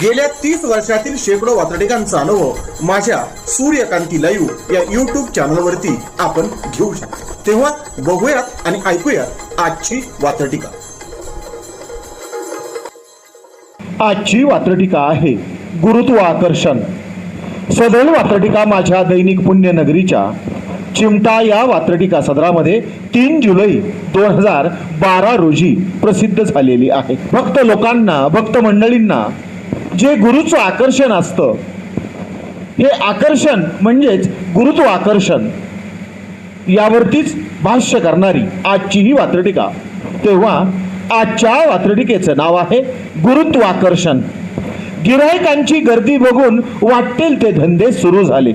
गेल्या तीस वर्षातील शेकडो वातडिकांचा अनुभव माझ्या सूर्यकांती लाईव्ह या युट्यूब चॅनलवरती आपण घेऊ शकतो. तेव्हा बघूयात आणि ऐकूयात आजची वातडिका आजची वात्रटिका आहे गुरुत्वाकर्षण सदैव वात्रटिका माझ्या दैनिक पुण्यनगरीच्या चिमटा या वात्रटिका सदरामध्ये तीन जुलै दोन हजार बारा रोजी प्रसिद्ध झालेली आहे. भक्त लोकांना भक्त मंडळींना जे गुरुचं आकर्षण असतं हे आकर्षण म्हणजेच गुरुत्व आकर्षण. यावरतीच भाष्य करणारी आजची ही वात्रटिका. तेव्हा आजच्या वात्रटिकेचं नाव आहे गुरुत्वाकर्षण. गिरायकांची गर्दी बघून वाटेल ते धंदे सुरू झाले.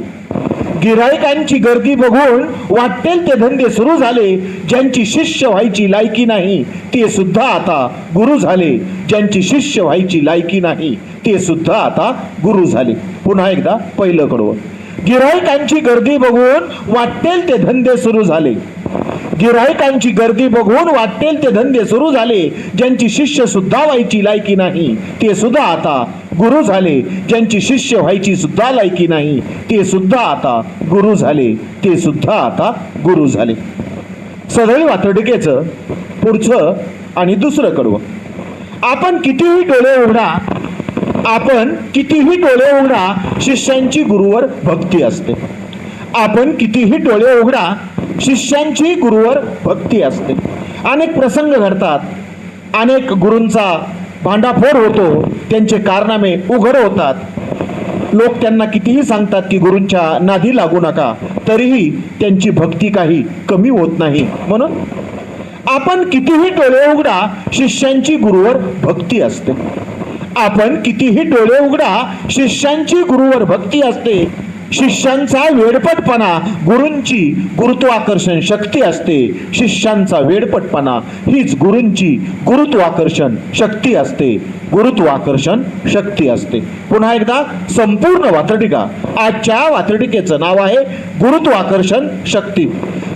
गिरायकांची गर्दी बघून वाटेल ते धंदे सुरू झाले. ज्यांची शिष्य व्हायची लायकी नाही ते सुद्धा आता गुरु झाले. ज्यांची शिष्य व्हायची लायकी नाही ते सुद्धा आता गुरु झाले. पुन्हा एकदा पहिलं कडवं. गिरायकांची गर्दी बघून वाटेल ते धंदे सुरू झाले. गिरायकांची गर्दी बघून वाटेल ते धंदे सुरू झाले. ज्यांची शिष्य सुद्धा व्हायची लायकी नाही ते सुद्धा आता गुरु झाले. ज्यांची शिष्य व्हायची सुद्धा लायकी नाही ते सुद्धा आता गुरु झाले. ते सुद्धा आता गुरु झाले. सदैव वातडिकेचं पुढचं आणि दुसरं कडवं. आपण कितीही डोळे उघडा आपण कितीही डोळे उघडा शिष्यांची गुरुवर भक्ती असते. आपण कितीही डोळे उघडा शिष्यांची गुरुवर भक्ती असते. अनेक प्रसंग घडतात. अनेक गुरूंचा भांडाफोड होतो. त्यांचे कारनामे उघड होतात. लोक त्यांना कितीही सांगतात की गुरूंच्या नादी लागू नका तरीही त्यांची भक्ती काही कमी होत नाही. म्हणून आपण कितीही डोळे उघडा शिष्यांची गुरुवर भक्ती असते. आपण कितीही डोळे उघडा शिष्यांची गुरुवर भक्ती असते. शिष्यांचा वेडपटपणा गुरूंची गुरुत्वाकर्षण शक्ती असते. शिष्यांचा वेडपटपणा हीच गुरूंची गुरुत्वाकर्षण शक्ती असते. गुरुत्वाकर्षण शक्ती असते. पुन्हा एकदा संपूर्ण वात्रटिका. आजच्या वात्रटिकेचं नाव आहे गुरुत्वाकर्षण शक्ती.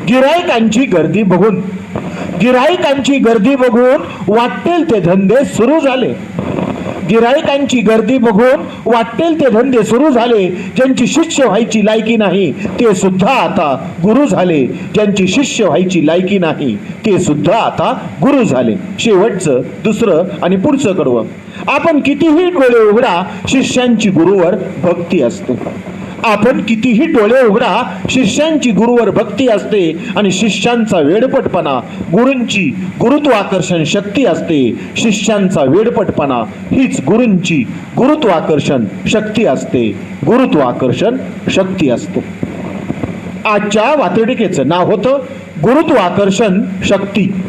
गिरायकांची गर्दी बघून. गिरायकांची गर्दी बघून वाटेल ते धंदे सुरू झाले. गिरायकांची गर्दी बघून वाटेल ते धंदे सुरू झाले. ज्यांची शिष्य व्हायची लायकी नाही ते सुद्धा आता गुरु झाले. ज्यांची शिष्य व्हायची लायकी नाही ते सुद्धा आता गुरु झाले. शेवटचं दुसरं आणि पुढचं कडवं. आपण कितीही डोळे उघडा शिष्यांची गुरुवर भक्ती असते. आपण कितीही डोळे उघडा शिष्यांची गुरुवर भक्ती असते आणि शिष्यांचा वेडपटपणा गुरूंची गुरुत्वाकर्षण शक्ती असते. शिष्यांचा वेडपटपणा हीच गुरूंची गुरुत्वाकर्षण शक्ती असते. गुरुत्वाकर्षण शक्ती असते. आजच्या वातडिकेचं नाव होतं गुरुत्वाकर्षण शक्ती.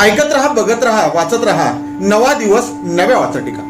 ऐकत रहा बघत रहा वाचत रहा. नवा दिवस नव्या वाचटिका.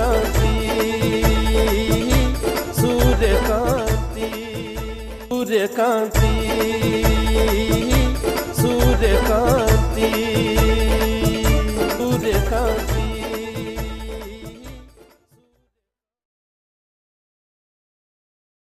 kanti surya kanti surya kanti surya